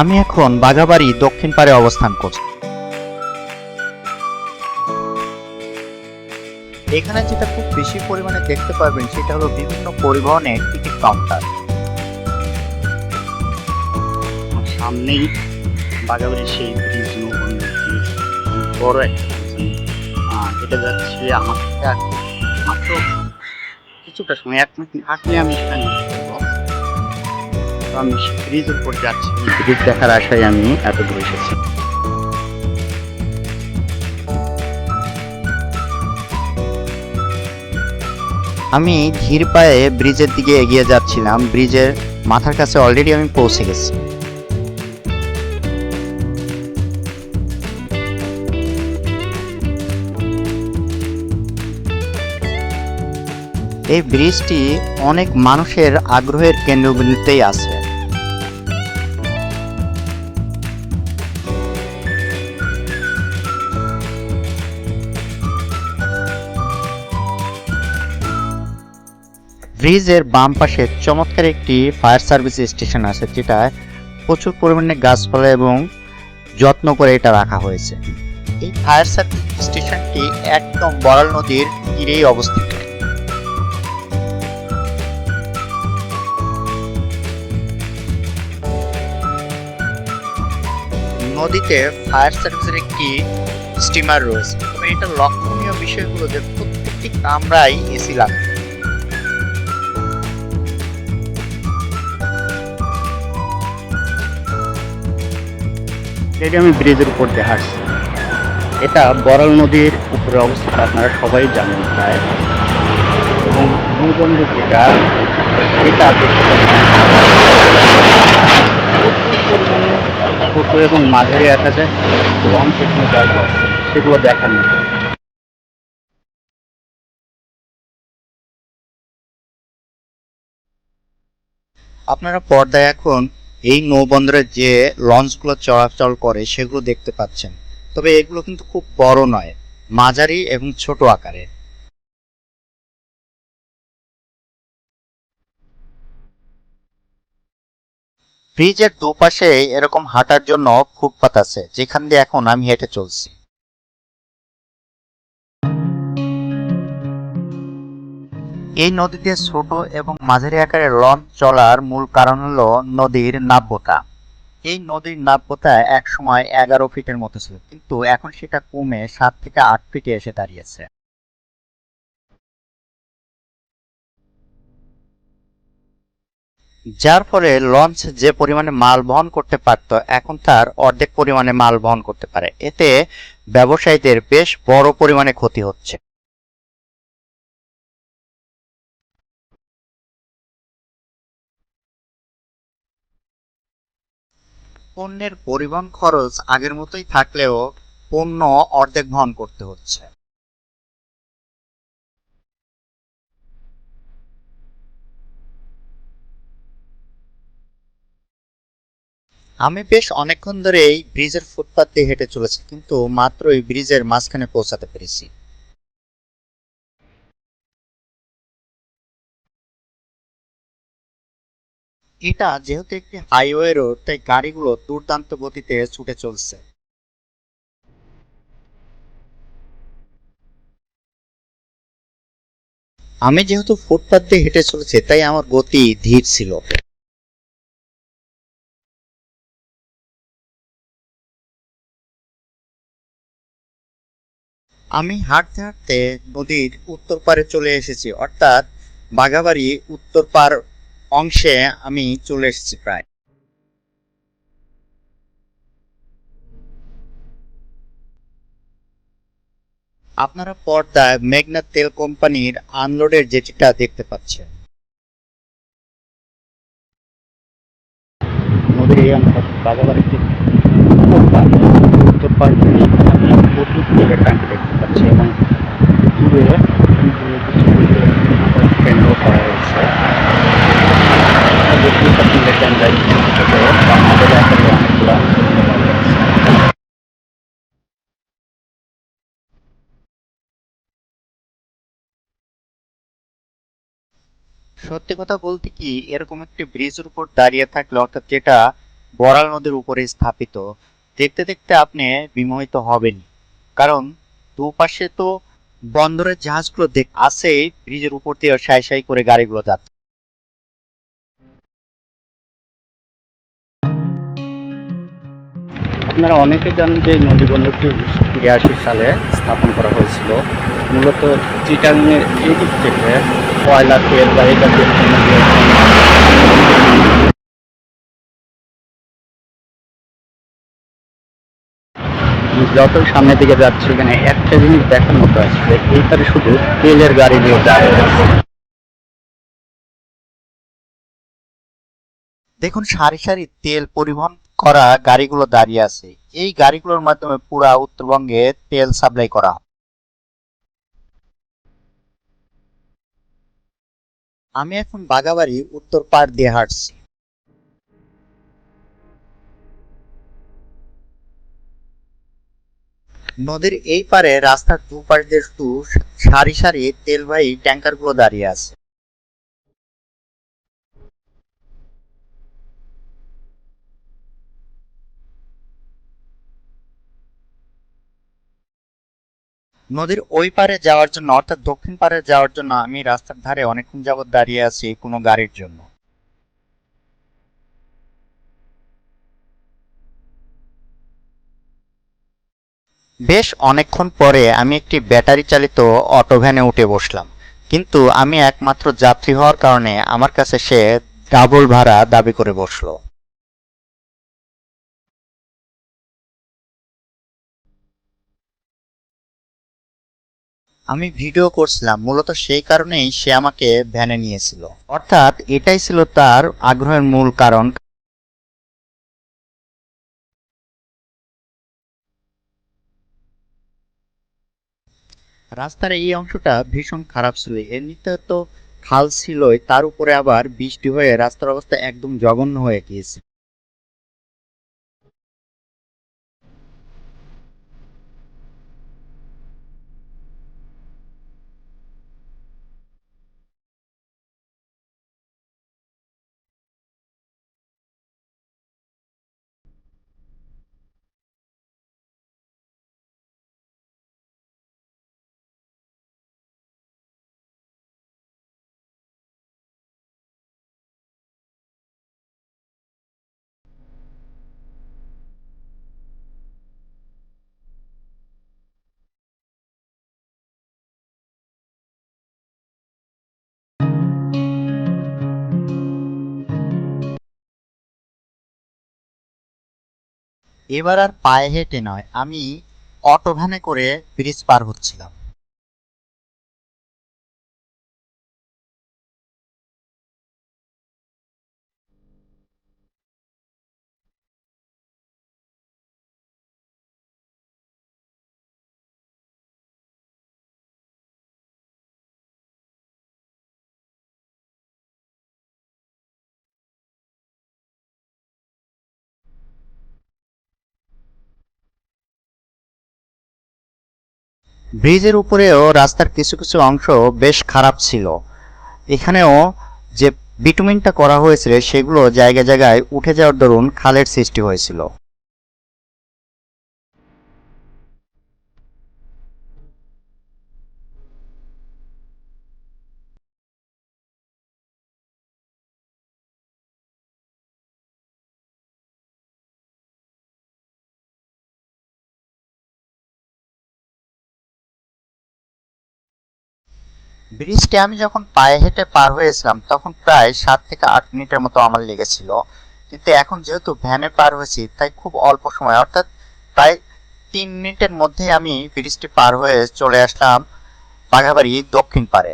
আমি এখন বাগাবাড়ি দক্ষিণ পাড়ে অবস্থান করছি। এখানে যেটা খুব বেশি পরিমাণে দেখতে পারবেন, সেটা হলো বিভিন্ন পরিবহনের টিকিট কাউন্টার। সামনেই বাগাবাড়ির সেই ব্রিজ বড় একটা এটা যাচ্ছে আমার মাত্র কিছুটা সময়, এক মিনিট হাঁটলে আমি। তো আমি ব্রিজের উপর যাচ্ছি। ব্রিজ দেখার আশায় আমি এত দূর এসেছি। আমি ধীর পায়ে ব্রিজের দিকে এগিয়ে যাচ্ছিলাম। ব্রিজের মাথার কাছে অলরেডি আমি পৌঁছে গেছি। এই ব্রিজটি অনেক মানুষের আগ্রহের কেন্দ্রবিন্দুতেই আছে। ব্রিজের বাম পাশে চমৎকার একটি ফায়ার সার্ভিস স্টেশন আছে, যেটা প্রচুর পরিমাণে গাছপালা এবং যত্ন করে এটা রাখা হয়েছে। এই ফায়ার সার্ভিস স্টেশনটি একদম বড়াল নদীর তীরেই অবস্থিত। নদীতে ফায়ার সার্ভিসের একটি স্টিমার রয়েছে। এটা লক্ষণীয় বিষয় হলো যে প্রত্যেকটি কামরাই এসি লাগানো যেটি আমি ব্রিজের উপর দিয়ে এটা বরাল নদীর উপরে অবস্থিত, আপনারা সবাই জানেন প্রায়। এবং নৌবন্দর যেটা, এটা ছোট এবং মাঝারি এখানে জায়গা আছে। সেগুলো দেখার মতো আপনারা পর্দায় এখন এই নৌবন্দরে যে লঞ্চগুলো চলাচল করে সেগুলো দেখতে পাচ্ছেন। তবে এগুলো কিন্তু খুব বড় নয়, মাঝারি এবং ছোট আকারে। ব্রিজের দুপাশে এরকম হাঁটার জন্য ফুটপাত আছে, যেখান দিয়ে এখন আমি হেঁটে চলছি। এই নদীতে ছোট এবং মাঝারি আকারের লঞ্চ চলার মূল কারণ হল নদীর নাব্যতা। এই নদীর নাব্যতা এক সময় এগারো ফিটের মতো ছিল, কিন্তু এখন সেটা কমে সাত থেকে আট ফিটে এসে দাঁড়িয়েছে। যার ফলে লঞ্চ যে পরিমাণে মাল বহন করতে পারত, এখন তার অর্ধেক পরিমাণে মাল বহন করতে পারে। এতে ব্যবসায়ীদের বেশ বড় পরিমাণে ক্ষতি হচ্ছে। পণ্যের পরিবহন খরচ আগের মতোই থাকলেও পণ্য অর্ধেক বহন করতে হচ্ছে। আমি বেশ অনেকক্ষণ ধরে এই ব্রিজের ফুটপাত দিয়ে হেঁটে চলেছি, কিন্তু মাত্র এই ব্রিজের মাঝখানে পৌঁছাতে পেরেছি। এটা যেহেতু একটি হাইওয়ে রোড তাই গাড়িগুলো দুর্দান্ত গতিতে ছুটে চলছে। আমি যেহেতু ফুটপাথ দিয়ে হেঁটে চলেছি, তাই আমার গতি ধীর ছিল। আমি হাঁটতে হাঁটতে নদীর উত্তর পারে চলে এসেছি, অর্থাৎ বাঘাবাড়ি উত্তর পার অংশে আমি চলে এসেছি প্রায়। আপনারা পর্দায় মেঘনা তেল কোম্পানির আনলোডের জেটিটা দেখতে পাচ্ছেন। নদীর উত্তর পার দিয়ে আমি প্রচুর তেলের ট্যাঙ্কি দেখতে পাচ্ছি এবং দূরে দূরে কিছু কেন্দ্র করা হয়েছে দেখতেই পাচ্ছেন যে ট্যাঙ্কার আমাদের এখানে অনেকগুলো সত্যি কথা বলতে কি, এরকম একটি ব্রিজের উপর দাঁড়িয়ে থাকলে, অর্থাৎ যেটা বড়াল নদীর উপরে স্থাপিত, দেখতে দেখতে আপনি বিমোহিত হবেন কারণ দুপাশে তো বন্দরের জাহাজগুলো দেখ আছে ব্রিজের উপর দিয়ে সাই সাই করে গাড়িগুলো যাচ্ছে। আপনারা অনেকে জানেন যে নদী বন্দরটি তিরাশি সালে স্থাপন করা হয়েছিল। মূলত চিটাংয়ের এই দিক থেকে কয়লা তেল জাতীয় সামনের দিকে যাচ্ছে, এখানে একটা জিনিস দেখার মতো যে এইখানে শুধু তেলের গাড়িগুলো যায়। দেখুন, সারি সারি তেল পরিবহন করা গাড়িগুলো দাঁড়িয়ে আছে। এই গাড়িগুলোর মাধ্যমে পুরা উত্তরবঙ্গে তেল সাপ্লাই করা আমি এখন বাগাবাড়ি উত্তর পাড় দিয়ে হাঁটছি। নদীর এই পারে রাস্তার দুপাশ দিয়ে সারি সারি তেলবাহী ট্যাঙ্কারগুলো দাঁড়িয়ে আছে। নদীর ওই পারে যাওয়ার জন্য, অর্থাৎ দক্ষিণ পারে যাওয়ার জন্য আমি রাস্তার ধারে অনেকক্ষণ যাবত দাঁড়িয়ে আছি কোনো গাড়ির জন্য। বেশ অনেকক্ষণ পরে আমি একটি ব্যাটারি চালিত অটো ভ্যানে উঠে বসলাম। কিন্তু আমি একমাত্র যাত্রী হওয়ার কারণে আমার কাছে সে ডাবল ভাড়া দাবি করে বসল। আমি ভিডিও করছিলাম, মূলত সেই কারণেই সে আমাকে ভ্যানে নিয়েছিল। অর্থাৎ এটাই ছিল তার আগ্রহের মূল কারণ। রাস্তার এই অংশটা ভীষণ খারাপ ছিল। এমনিতে তো খাল ছিলই, তার উপরে আবার বৃষ্টি হয়ে রাস্তার অবস্থা একদম জঘন্য হয়ে গিয়েছে। এবার আর পায়ে হেঁটে নয় আমি অটোভ্যানে করে ব্রিজ পার হচ্ছিলাম। ব্রিজের উপরেও রাস্তার কিছু কিছু অংশ বেশ খারাপ ছিল। এখানেও যে বিটুমিনটা করা হয়েছিল, সেগুলো জায়গায় জায়গায় উঠে যাওয়ার দরুন খালের সৃষ্টি হয়েছিল। ব্রিজটি আমি যখন পায়ে হেঁটে পার হয়েছিলাম, তখন প্রায় সাত থেকে আট মিনিটের মতো আমার লেগেছিল। কিন্তু এখন যেহেতু ভ্যানে পার হয়েছি, তাই খুব অল্প সময়। অর্থাৎ প্রায় তিন মিনিটের মধ্যেই আমি ব্রিজটি পার হয়ে চলে আসলাম বাঘাবাড়ি দক্ষিণ পারে